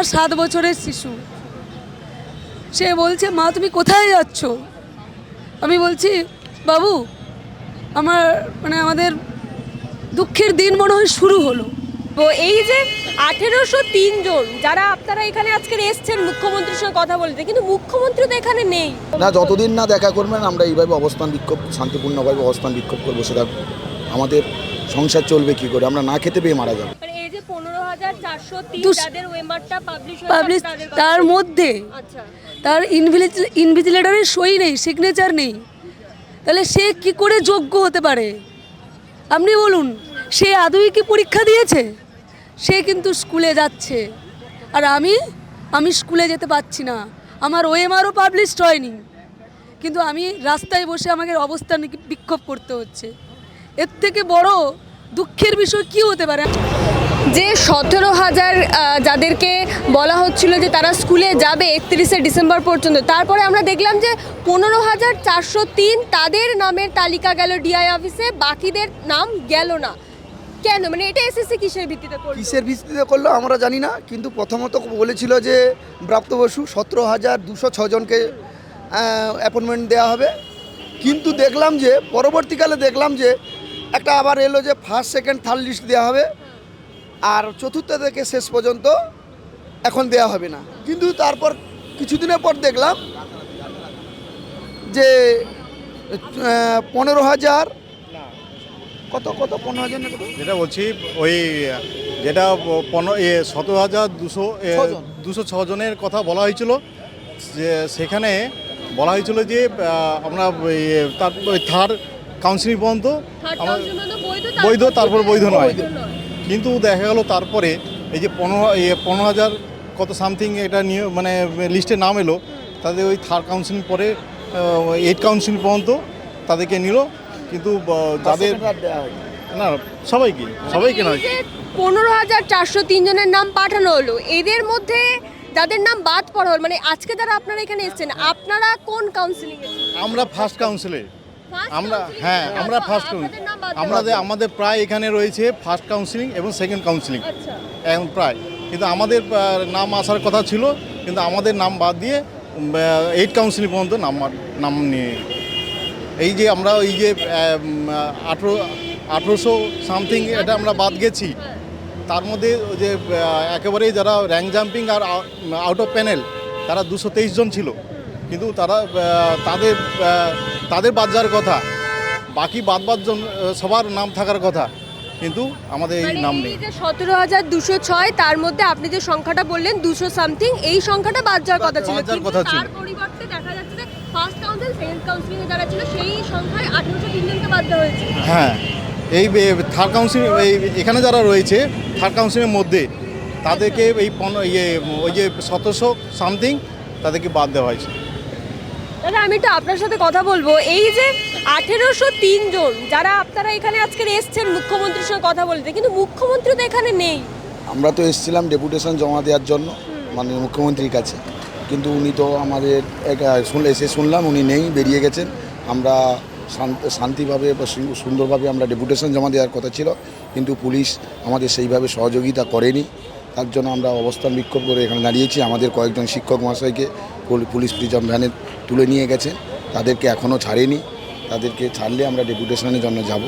আমার সাত বছরের শিশু। সে বলছে মা তুমি কোথায় যাচ্ছ? আমি বলছি বাবু আমার মানে আমাদের দুঃখের দিন মনে হয় শুরু হলো। তো এই যে আঠেরোশো তিন জন যারা আপনারা এখানে আজকে এসছেন মুখ্যমন্ত্রীর সঙ্গে কথা বলতে কিন্তু মুখ্যমন্ত্রী তো এখানে নেই। না যতদিন না দেখা করবেন আমরা এইভাবে অবস্থান বিক্ষোভ শান্তিপূর্ণভাবে অবস্থান বিক্ষোভ করব সেটা আমাদের সংসার চলবে কি করে? আমরা না খেতে পেয়ে মারা যাব। পাবলিশ তার মধ্যে আচ্ছা। তার ইনভিজিলেটরের সই নেই সিগনেচার নেই। তাহলে সে কি করে যোগ্য হতে পারে? আপনি বলুন সে আদৌ কি পরীক্ষা দিয়েছে? সে কিন্তু স্কুলে যাচ্ছে। আর আমি আমি স্কুলে যেতে পারছি না। আমার ওএমআরও পাবলিশড হয়নি। কিন্তু আমি রাস্তায় বসে আমাকে অবস্থান বিক্ষোভ করতে হচ্ছে। এর থেকে বড় দুঃখের বিষয় কি হতে পারে? যে সতেরো হাজার যাদেরকে বলা হচ্ছিল যে তারা স্কুলে যাবে একত্রিশে ডিসেম্বর পর্যন্ত, তারপরে আমরা দেখলাম যে পনেরো হাজার চারশো তিন তাদের নামের তালিকা গেল ডিআই অফিসে বাকিদের নাম গেল না। কেন? মানে এটা এসএসসি কিসের ভিত্তিতে কিসের ভিত্তিতে করল আমরা জানি না, কিন্তু প্রথমত বলেছিল যে প্রাপ্ত বসু সতেরো হাজার দুশো ছজনকে অ্যাপয়েন্টমেন্ট দেওয়া হবে। কিন্তু দেখলাম যে, পরবর্তীকালে দেখলাম যে একটা আবার এলো যে ফার্স্ট সেকেন্ড থার্ড লিস্ট দেওয়া হবে। আর চতুর্থ থেকে শেষ পর্যন্ত এখন দেওয়া হবে না। কিন্তু তারপর কিছুদিনের পর দেখলাম যে পনেরো হাজার কত কত পনেরো হাজার যেটা বলছি ওই যেটা পনেরো এ সতেরো হাজার দুশো। দুশো ছজনের কথা বলা হয়েছিল। যে সেখানে বলা হয়েছিল যে আমরা তার ওই থার্ড কাউন্সিলিং পর্যন্ত আমরা বৈধ তারপর বৈধ নয়। কিন্তু দেখা গেল তারপরে এই যে পনেরো পনেরো হাজার কত সামথিং এটা নিয়ে মানে লিস্টে নাম এলো। তাদের ওই থার্ড কাউন্সিলিং পরে এইট কাউন্সিলিং পর্যন্ত তাদেরকে নিল। কিন্তু যাদের না সবাইকে সবাইকে নয় পনেরো হাজার চারশো তিনজনের নাম পাঠানো হলো এদের মধ্যে যাদের নাম বাদ পড়া হলো মানে আজকে যারা আপনারা এখানে এসেছেন আপনারা কোন কাউন্সিলিং আমরা ফার্স্ট কাউন্সিলে আমরা হ্যাঁ আমরা ফার্স্ট আমাদের আমাদের প্রায় এখানে রয়েছে ফার্স্ট কাউন্সিলিং এবং সেকেন্ড কাউন্সিলিং আচ্ছা। এখন প্রায়। কিন্তু আমাদের নাম আসার কথা ছিল কিন্তু আমাদের নাম বাদ দিয়ে এইট কাউন্সিলিং পর্যন্ত নাম নাম নিয়ে। এই যে আমরা ওই যে আঠেরো আঠেরোশো সামথিং এটা আমরা বাদ গেছি। তার মধ্যে ওই যে একেবারেই যারা র্যাঙ্ক জাম্পিং আর আউট অফ প্যানেল তারা দুশো তেইশ জন ছিল। কিন্তু তারা তাদের তাদের বাদ যাওয়ার কথা বাকি বাদ বাদ সবার নাম থাকার কথা কিন্তু আমাদের এই মানে নাম নেই। সতেরো হাজার দুশো ছয় তার মধ্যে আপনি যে সংখ্যাটা বললেন দুশো সামথিং এই সংখ্যাটা বাদ যাওয়ার কথা ছিল। কথা ছিল। তার পরিবর্তে দেখা যাচ্ছে যে ফার্স্ট কাউন্সিল সেকেন্ড কাউন্সিলিং যারা ছিল সেই সংখ্যায় আঠেরোশো তিন বাদ দেওয়া হয়েছে। হ্যাঁ এই থার্ড কাউন্সিল এই এখানে যারা রয়েছে থার্ড কাউন্সিলের মধ্যে তাদেরকে এই ইয়ে ওই যে সতেরোশো সামথিং তাদেরকে বাদ দেওয়া হয়েছে। দাদা, আমি একটু আপনার সাথে কথা বলব। এই যে আঠেরোশো তিন জন, যারা আপনারা এখানে আজকে এসছেন মুখ্যমন্ত্রীর সঙ্গে কথা বলতে, কিন্তু মুখ্যমন্ত্রী তো এখানে নেই। আমরা তো এসেছিলাম ডেপুটেশন জমা দেওয়ার জন্য মানে মুখ্যমন্ত্রীর কাছে। কিন্তু উনি তো আমাদের এসে শুনলাম, উনি নেই, বেরিয়ে গেছেন। আমরা শান্তিভাবে বা সুন্দরভাবে আমরা ডেপুটেশন জমা দেওয়ার কথা ছিল, কিন্তু পুলিশ আমাদের সেইভাবে সহযোগিতা করেনি। তার জন্য আমরা অবস্থান বিক্ষোভ করে এখানে দাঁড়িয়েছি। আমাদের কয়েকজন শিক্ষক মহাশয়কে পুলিশ প্রিজম ভ্যানে তুলে নিয়ে গেছে। তাদেরকে এখনও ছাড়েনি। তাদেরকে ছাড়লে আমরা ডেপুটেশনের জন্য যাব।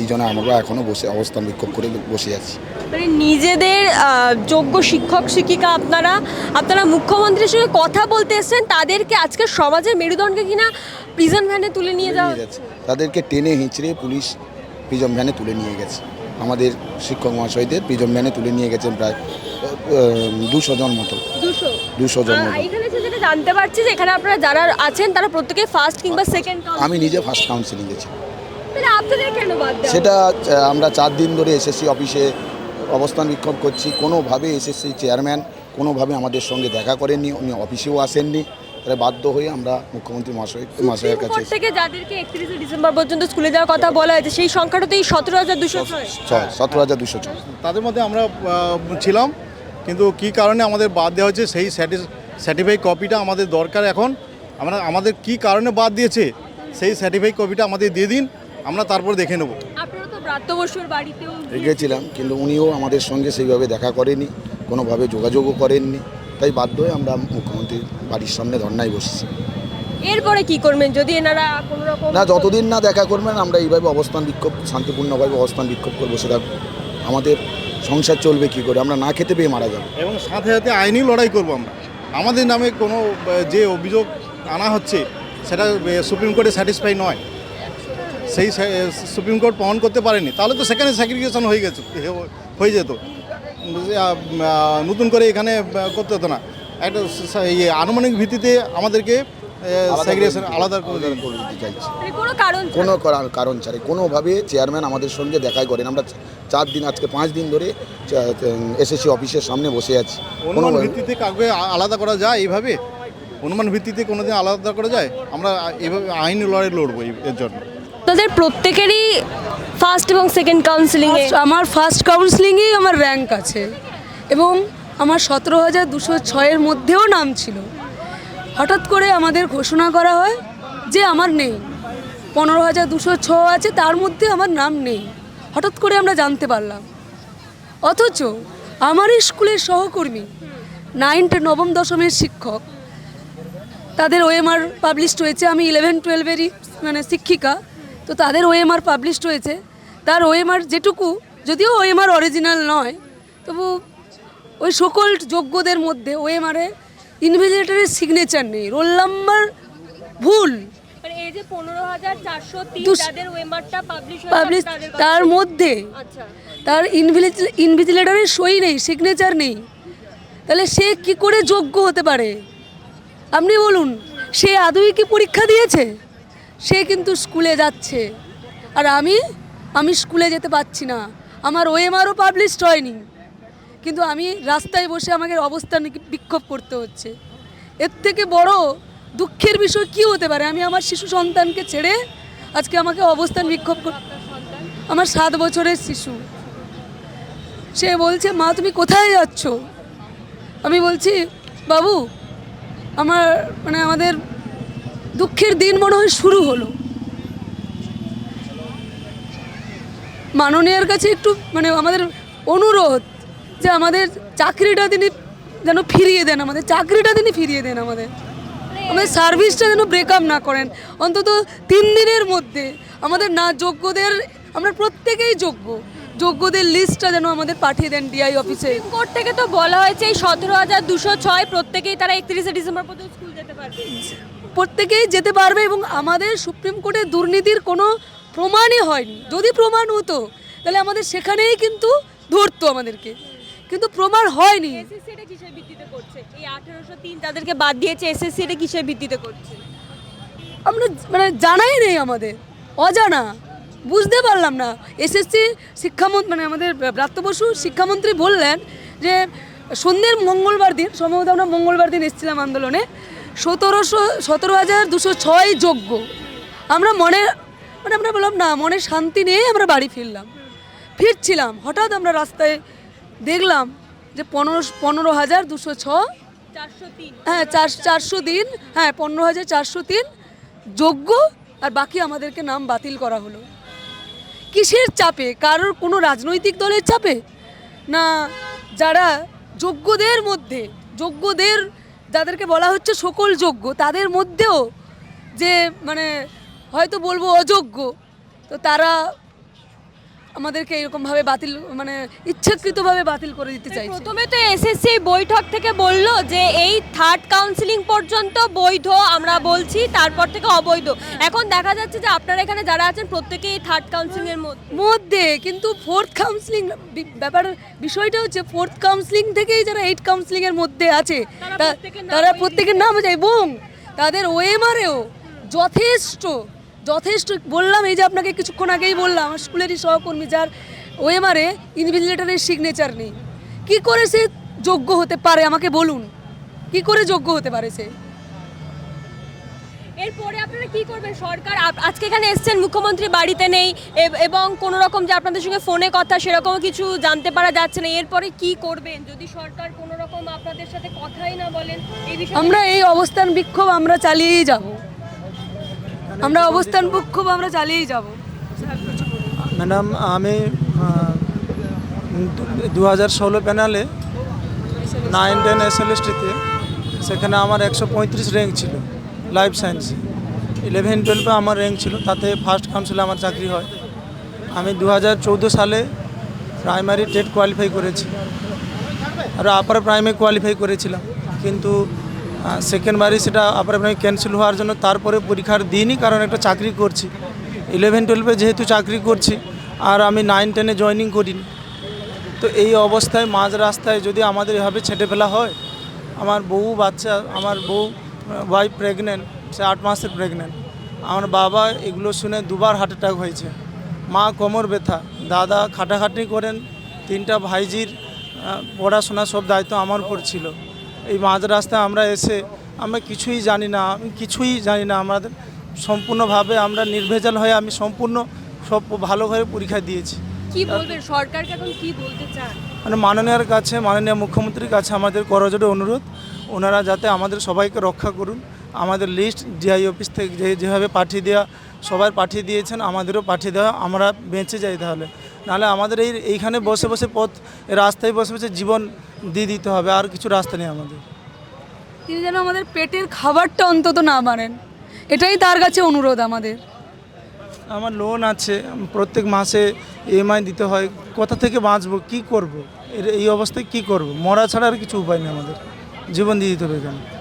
এই জন্য আমরা এখনও বসে অবস্থান বিক্ষোভ করে বসে আছি। মানে নিজেদের যোগ্য শিক্ষক শিক্ষিকা আপনারা আপনারা মুখ্যমন্ত্রীর সঙ্গে কথা বলতে এসছেন তাদেরকে আজকে সমাজের মেরুদণ্ডকে কিনা প্রিজন ভ্যানে তুলে নিয়ে যাওয়া তাদেরকে টেনে হিঁচড়ে পুলিশ প্রিজম ভ্যানে তুলে নিয়ে গেছে। আমাদের শিক্ষক মহাশয়দের প্রিজম ভ্যানে তুলে নিয়ে গেছেন প্রায় দুশো জন মতো। দুশো? জন মতো। জানতে পারছি যে এখানে আপনারা যারা আছেন তারা প্রত্যেকে ফার্স্ট কিংবা সেকেন্ড আমি নিজে ফার্স্ট কাউন্সিলিং গেছি সেটা আমরা চার দিন ধরে এসএসসি অফিসে অবস্থান বিক্ষোভ করছি। কোনোভাবে এসএসসি চেয়ারম্যান কোনোভাবে আমাদের সঙ্গে দেখা করেননি উনি অফিসেও আসেননি। তাহলে বাধ্য হয়ে আমরা মুখ্যমন্ত্রী মহাশয় মহাশয়ের কাছে থেকে যাদেরকে একত্রিশে ডিসেম্বর পর্যন্ত স্কুলে যাওয়ার কথা বলা হয়েছে সেই সংখ্যাটা তো এই সতেরো হাজার দুশো ছয়। সতেরো হাজার দুশো ছয়। তাদের মধ্যে আমরা ছিলাম কিন্তু কি কারণে আমাদের বাদ দেওয়া হয়েছে সেই সার্টিফাই কপিটা আমাদের দরকার এখন। আমরা আমাদের কি কারণে বাদ দিয়েছে সেই সার্টিফাই কপিটা আমাদের দিয়ে দিন আমরা তারপর দেখে নেব। গেছিলাম কিন্তু উনিও আমাদের সঙ্গে সেইভাবে দেখা করেনি কোনোভাবে যোগাযোগও করেননি। তাই বাধ্য হয়ে আমরা মুখ্যমন্ত্রীর বাড়ির সামনে ধর্নায় বসেছি। এরপরে কি করবেন? যদি এনারা কোনো রকম না যতদিন না দেখা করবেন আমরা এইভাবে অবস্থান বিক্ষোভ শান্তিপূর্ণভাবে অবস্থান বিক্ষোভ করে বসে থাকব আমাদের সংসার চলবে কি করে? আমরা না খেতে পেয়ে মারা যাব। এবং সাথে সাথে আইনি লড়াই করব আমরা। আমাদের নামে কোনো যে অভিযোগ আনা হচ্ছে সেটা সুপ্রিম কোর্টে স্যাটিসফাই নয়। সেই সুপ্রিম কোর্ট প্রমাণ করতে পারেনি। তাহলে তো সেখানে স্যাক্রিফিকেশন হয়ে গেছে হয়ে যেত। নতুন করে এখানে করতে হতো না। একটা ইয়ে আনুমানিক ভিত্তিতে আমাদেরকে আলাদা করে দিতে চাইছি। মানে কোনো কারণ কোনো কারণ- কারণ ছাড়াই। কোনোভাবে চেয়ারম্যান আমাদের সঙ্গে দেখাই করেন। আমরা চার দিন আজকে পাঁচ দিন ধরে এসএসসি অফিসের সামনে বসে আছি। অনুমান ভিত্তিতে কাউকে আলাদা করা যায় এইভাবে? অনুমান ভিত্তিতে কোনোদিন আলাদা করা যায়? আমরা এইভাবে আইনি লড়াই লড়বো এর জন্য। তাদের প্রত্যেকেরই ফার্স্ট এবং সেকেন্ড কাউন্সিলিং আমার ফার্স্ট কাউন্সিলিংয়েই আমার র্যাঙ্ক আছে। এবং আমার সতেরো হাজার দুশো ছয়ের মধ্যেও নাম ছিল। হঠাৎ করে আমাদের ঘোষণা করা হয় যে আমার নেই। পনেরো হাজার দুশো ছ আছে, তার মধ্যে আমার নাম নেই। হঠাৎ করে আমরা জানতে পারলাম। অথচ আমার স্কুলের সহকর্মী নাইন নবম দশমের শিক্ষক, তাদের ওএমআর পাবলিশড হয়েছে। আমি ইলেভেন টুয়েলভেরই মানে শিক্ষিকা। তো তাদের ওএমআর পাবলিশড হয়েছে। তার ওএমআর যেটুকু যদিও ওএমআর অরিজিনাল নয় তবু ওই সকল যোগ্যদের মধ্যে ওএমআরে ইনভিজিলেটরের সিগনেচার নেই। রোল নাম্বার ভুল। মানে পাবলিশ তার মধ্যে আচ্ছা। তার ইনভিজিল ইনভিজিলেটরের সই নেই সিগনেচার নেই। তাহলে সে কি করে যোগ্য হতে পারে? আপনি বলুন সে আদৌ কি পরীক্ষা দিয়েছে? সে কিন্তু স্কুলে যাচ্ছে। আর আমি আমি স্কুলে যেতে পারছি না। আমার ওএমআরও পাবলিশড হয়নি। কিন্তু আমি রাস্তায় বসে আমাকে অবস্থান বিক্ষোভ করতে হচ্ছে। এর থেকে বড় দুঃখের বিষয় কি হতে পারে? আমি আমার শিশু সন্তানকে ছেড়ে আজকে আমাকে অবস্থান বিক্ষোভ আমার সাত বছরের শিশু। সে বলছে, মা, তুমি কোথায় যাচ্ছ? আমি বলছি, বাবু, আমার মানে আমাদের দুঃখের দিন মনে হয় শুরু হলো। মাননীয়ার কাছে একটু মানে আমাদের অনুরোধ যে আমাদের চাকরিটা তিনি যেন ফিরিয়ে দেন আমাদের, চাকরিটা তিনি ফিরিয়ে দেন আমাদের। আমাদের সার্ভিসটা যেন ব্রেকআপ না করেন। অন্তত তিন দিনের মধ্যে আমাদের না যোগ্যদের, আমরা প্রত্যেকেই যোগ্য। যোগ্যদের লিস্টটা যেন আমাদের পাঠিয়ে দেন ডিআই অফিসে কোর্ট থেকে তো বলা হয়েছে এই সতেরো হাজার দুশো ছয় প্রত্যেকেই তারা একত্রিশে ডিসেম্বর পর্যন্ত স্কুল যেতে পারবে। প্রত্যেকেই যেতে পারবে এবং আমাদের সুপ্রিম কোর্টে দুর্নীতির কোনো প্রমাণই হয়নি। যদি প্রমাণ হতো তাহলে আমাদের সেখানেই কিন্তু ধরতো আমাদেরকে। কিন্তু প্রমাণ হয়নি। এসএসসি এটা কিসের ভিত্তিতে করছে? এই আঠেরোশো তিন তাদেরকে বাদ দিয়েছে এসএসসি এটা কিসের ভিত্তিতে করছে? আমরা মানে জানাই নেই আমাদের অজানা। বুঝতে পারলাম না। এসএসসি শিক্ষামন্ত্রী মানে আমাদের ব্রাত্য বসু শিক্ষামন্ত্রী বললেন যে সন্ধ্যের মঙ্গলবার দিন সম্ভবত আমরা মঙ্গলবার দিন এসেছিলাম আন্দোলনে সতেরোশো সতেরো হাজার দুশো ছয় যোগ্য। আমরা মনে মানে আমরা বললাম না মনে শান্তি নিয়েই আমরা বাড়ি ফিরলাম। ফিরছিলাম হঠাৎ আমরা রাস্তায় দেখলাম যে পনেরো পনেরো হাজার দুশো ছ চারশো তিন। হ্যাঁ চার চারশো দিন হ্যাঁ পনেরো হাজার চারশো তিন যোগ্য আর বাকি আমাদেরকে নাম বাতিল করা হলো। কিসের চাপে? কারোর কোনো রাজনৈতিক দলের চাপে? না যারা যোগ্যদের মধ্যে যোগ্যদের যাদেরকে বলা হচ্ছে সকল যোগ্য। তাদের মধ্যেও যে মানে হয়তো বলব অযোগ্য তো তারা আমাদেরকে এরকমভাবে বাতিল মানে ইচ্ছাকৃতভাবে বাতিল করে দিতে চাই প্রথমে তো এসএসসি বৈঠক থেকে বলল যে এই থার্ড কাউন্সিলিং পর্যন্ত বৈধ আমরা বলছি তারপর থেকে অবৈধ। এখন দেখা যাচ্ছে যে আপনারা এখানে যারা আছেন প্রত্যেকেই এই থার্ড কাউন্সিলিং এর মধ্যে। কিন্তু ফোর্থ কাউন্সিলিং ব্যাপার বিষয়টা হচ্ছে ফোর্থ কাউন্সিলিং থেকেই যারা এইট কাউন্সিলিং এর মধ্যে আছে তারা প্রত্যেকের নাম আছে এবং তাদের ওএমআরেও যথেষ্ট যথেষ্ট বললাম এই যে আপনাকে কিছুক্ষণ আগেই বললাম আমার স্কুলেরই সহকর্মী যার ওএমআরে ইনভিজিলেটরের সিগনেচার নেই। কি করে সে যোগ্য হতে পারে আমাকে বলুন। কি করে যোগ্য হতে পারে সে? এরপরে আপনারা কি করবেন? সরকার আজকে এখানে এসছেন মুখ্যমন্ত্রী বাড়িতে নেই এবং কোনো রকম যে আপনাদের সঙ্গে ফোনে কথা সেরকম কিছু জানতে পারা যাচ্ছে না। এরপরে কি করবেন? যদি সরকার কোনো রকম আপনাদের সাথে কথাই না বলেন এই বিষয়ে আমরা এই অবস্থান বিক্ষোভ আমরা চালিয়েই যাব। আমরা অবস্থান বিক্ষোভ আমরা চালিয়েই যাব। ম্যাডাম আমি দু হাজার ষোলো প্যানেলে নাইন টেন এস এল এসটিতে সেখানে আমার একশো পঁয়ত্রিশ র্যাঙ্ক ছিল লাইফ সায়েন্সে। ইলেভেন টুয়েলভে আমার র্যাঙ্ক ছিল তাতে ফার্স্ট কাউন্সিলে আমার চাকরি হয়। আমি দু হাজার চৌদ্দ সালে প্রাইমারি টেট কোয়ালিফাই করেছি আর আপার প্রাইমারি কোয়ালিফাই করেছিলাম কিন্তু সেকেন্ডবারই সেটা আপার প্রাইমারি ক্যান্সেল হওয়ার জন্য তারপরে পরীক্ষার দিইনি কারণ একটা চাকরি করছি। ইলেভেন টুয়েলভে যেহেতু চাকরি করছি, আর আমি নাইন টেনে জয়েনিং করিনি। তো এই অবস্থায়, মাঝ রাস্তায় যদি আমাদের এভাবে ছেটে ফেলা হয়, আমার বউ বাচ্চা, আমার বউ ওয়াইফ প্রেগনেন্ট সে আট মাসের প্রেগনেন্ট আমার বাবা এগুলো শুনে দুবার হার্ট অ্যাটাক হয়েছে। মা কোমর ব্যথা, দাদা খাটাখাটনি করেন, তিনটা ভাইজির পড়াশোনা সব দায়িত্ব আমার উপর ছিল। এই মাঝ রাস্তায় আমরা এসে আমরা কিছুই জানি না আমি কিছুই জানি না আমাদের সম্পূর্ণভাবে আমরা নির্ভেজাল হয়ে আমি সম্পূর্ণ সব ভালোভাবে পরীক্ষা দিয়েছি। কি বলবেন? সরকারকে এখন কি বলতে চান? মানে মাননীয়ার কাছে মাননীয় মুখ্যমন্ত্রীর কাছে আমাদের করজোড়ে অনুরোধ ওনারা যাতে আমাদের সবাইকে রক্ষা করুন। আমাদের লিস্ট ডিআই অফিস থেকে যে যেভাবে পাঠিয়ে দেওয়া সবার পাঠিয়ে দিয়েছেন আমাদেরও পাঠিয়ে দেওয়া আমরা বেঁচে যাই তাহলে। নাহলে আমাদের এই এইখানে বসে বসে পথ রাস্তায় বসে বসে জীবন দিয়ে দিতে হবে আর কিছু রাস্তা নেই আমাদের। তিনি যেন আমাদের পেটের খাবারটা অন্তত না মানেন। এটাই তার কাছে অনুরোধ আমাদের। আমার লোন আছে প্রত্যেক মাসে ইএমআই দিতে হয় কোথা থেকে বাঁচবো কি করব এর এই অবস্থায় কি করব? মরা ছাড়া আর কিছু উপায় নেই আমাদের। জীবন দিয়ে দিতে হবে এখানে।